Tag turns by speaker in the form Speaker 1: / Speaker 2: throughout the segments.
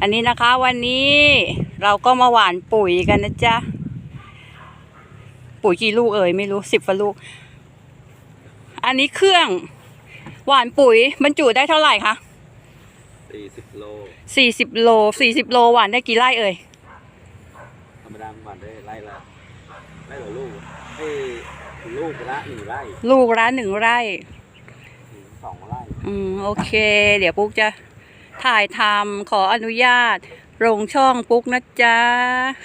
Speaker 1: อันนี้นะคะวันนี้เราก็มาหว่านปุ๋ยกันนะจ๊ะ ปุ๋ยกี่ลูกเอ่ยไม่รู้สิบกว่าลูก อันนี้เครื่องหว่านปุ๋ยบรรจุได้เท่าไหร่คะ
Speaker 2: สี่สิบโล
Speaker 1: สี่สิบโลสี่สิบโลหว่านได้กี่ไร่เอ่ย
Speaker 2: ธรรมดาหวานได้ไร่ละไร่ละลูกเอ้ยลูกละหนึ่งไร่
Speaker 1: ลูกละหนึ่งไร่
Speaker 2: ถึงสองไร่
Speaker 1: อืมโอเค เดี๋ยวปุ๊กจะ ถ่ายทำขออนุญาตลงช่องปุ๊กนะจ๊ะ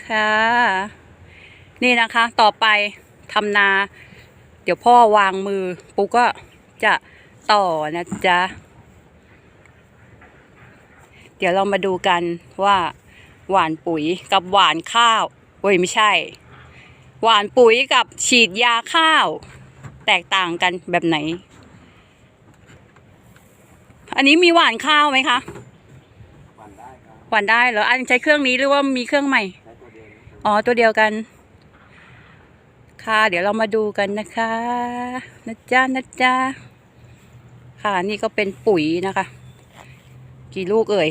Speaker 1: ค่ะ นี่นะคะต่อไปทำนา เดี๋ยวพ่อวางมือ ปุ๊กก็จะต่อนะจ๊ะ เดี๋ยวเรามาดูกันว่า หวานปุ๋ยกับหวานข้าวเว้ยไม่ใช่ หวานปุ๋ยกับฉีดยาข้าว แตกต่างกันแบบไหน อันนี้มีหวานข้าวไหมคะ
Speaker 2: หวานได้ครับ
Speaker 1: หวานได้เหรออันใช้เครื่องนี้หรือว่ามีเครื่องใหม่
Speaker 2: ใช้ตัวเดียวนะ
Speaker 1: อ๋อตัวเดียวกัน ค่ะ เดี๋ยวเรามาดูกันนะคะนะจ๊ะนะจ๊ะค่ะนี่ก็เป็นปุ๋ยนะคะ กี่ลูกเอ่ย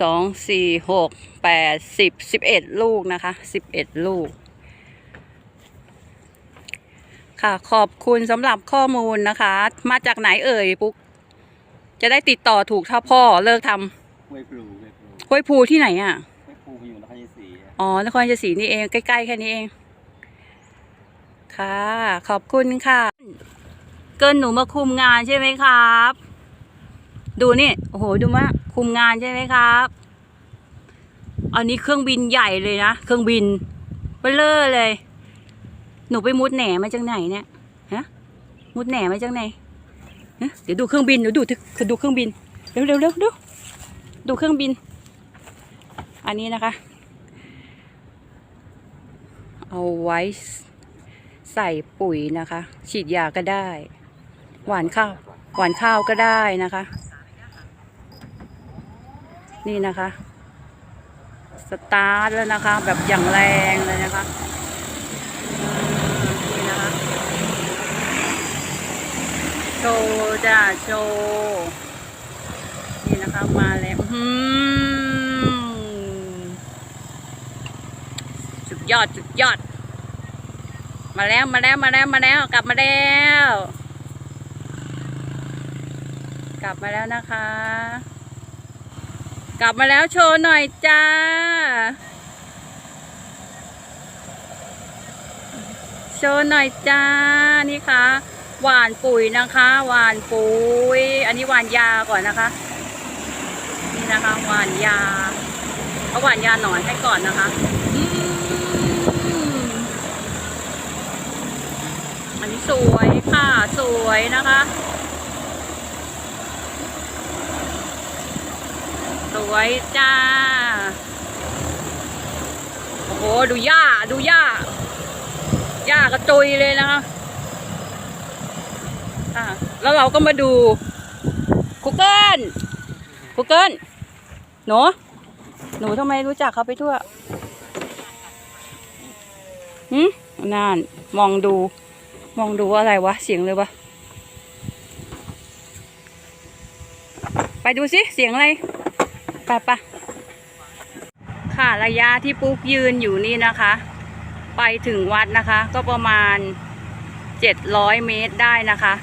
Speaker 1: สองสี่หกแปดสิบสิบเอ็ดลูกนะคะสิบเอ็ดลูก ค่ะขอบคุณสำหรับข้อมูลนะคะ มาจากไหนเอ่ยปุ๊กจะได้ติดต่อถูกถ้าพ่อเลิกทำ
Speaker 2: ห้วยพลูห้วยพลู
Speaker 1: ห้วยภูที่ไหนอะ
Speaker 2: ห้วยพลูไปอยู่นครชัยศรีอะ
Speaker 1: อ๋อนครชัยศรีนี่เองใกล้ๆแค่นี้เอง ค่ะ ขอบคุณค่ะ เกินหนูมาคุมงานใช่ไหมครับ ดูนี่โอ้โหดูมาคุมงานใช่ไหมครับ อันนี้เครื่องบินใหญ่เลยนะเครื่องบินเบลเลอร์เลย หนูไปมุดแหนมาจากไหนเนี่ยฮะมุดแหนมาจากไหนฮะเดี๋ยวดูเครื่องบินเดี๋ยวดูทึดูเครื่องบินเร็วเร็วเร็วดู ดูเครื่องบิน อันนี้นะคะ เอาไว้ใส่ปุ๋ยนะคะ ฉีดยาก็ได้ หวานข้าว หวานข้าวก็ได้นะคะ นี่นะคะ สตาร์ทแล้วนะคะ แบบอย่างแรงเลยนะคะนี่นะคะ โชว์จ้าโชว์ นี่นะคะมาแล้วหือสุดยอดสุดยอด มาแล้วมาแล้วมาแล้วมาแล้ว กลับมาแล้ว กลับมาแล้วนะคะ กลับมาแล้วโชว์หน่อยจ้าโชว์หน่อยจ้านี่ค่ะหวานปุ๋ยนะคะ หวานปุ๋ย อันนี้หวานยาก่อนนะคะ นะคะ หวานยาเอาหวานยาหนอนให้ก่อนนะคะอันนี้สวยค่ะ สวยนะคะ สวยจ้า โอ้โห ดูหญ้า ดูหญ้า หญ้ากระจุยเลยนะคะแล้วเราก็มาดูคุกเกิลคุกเกิล หนูหนูทำไมรู้จักเขาไปทั่วหืมนั่นมองดู มองดูว่าอะไรวะ เสียงเลยวะ ไปดูสิ เสียงอะไร ไปปะค่ะระยะที่ปุ๊กยืนอยู่นี่นะคะ ไปถึงวัดนะคะ ก็ประมาณเจ็ดร้อยเมตรได้นะคะ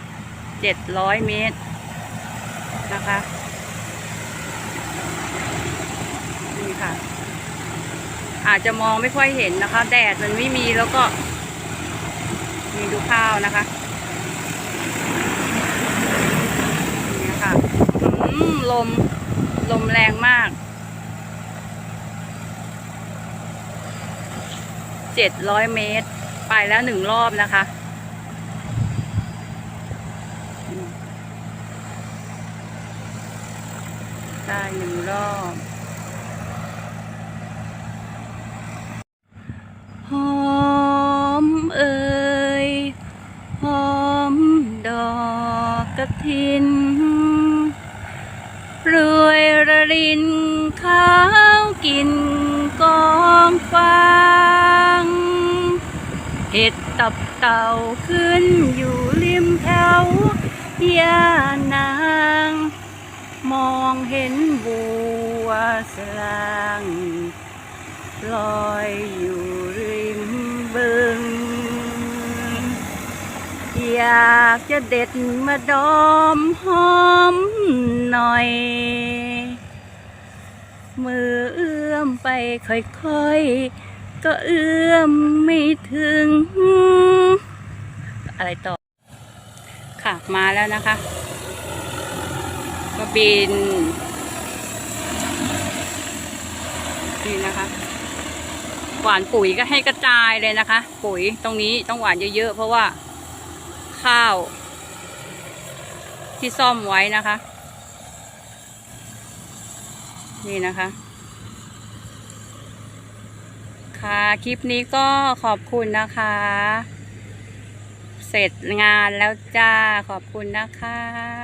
Speaker 1: เจ็ดร้อยเมตรนะคะ นี่ ค่ะ อาจจะมองไม่ค่อยเห็นนะคะ แดดมันไม่มีแล้วก็ มีดูข้าวนะคะนี่ค่ะลม ลมแรงมากเจ็ดร้อยเมตร ไปแล้วหนึ่งรอบนะคะได้หนึ่งรอบ กกระถิน รวยระรินข้าวกินกองฟางเห็ดตับเต่าขึ้นอยู่ริมแถวยานาง มองเห็นบัวสลางลอยอยู่ริมบึง อยากจะเด็ดมาดอมหอมหน่อย มือเอื้อมไปค่อยๆ ก็เอื้อมไม่ถึง อะไรต่อ ค่ะ มาแล้วนะคะ ก็บิน นี่นะคะหวานปุ๋ยก็ให้กระจายเลยนะคะ ปุ๋ยตรงนี้ต้องหวานเยอะๆ เพราะว่า ข้าว ที่ซ่อมไว้นะคะ นี่นะคะ ค่ะคลิปนี้ก็ขอบคุณนะคะ เสร็จงานแล้วจ้าขอบคุณนะคะ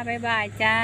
Speaker 1: บ๊ายบายจ้า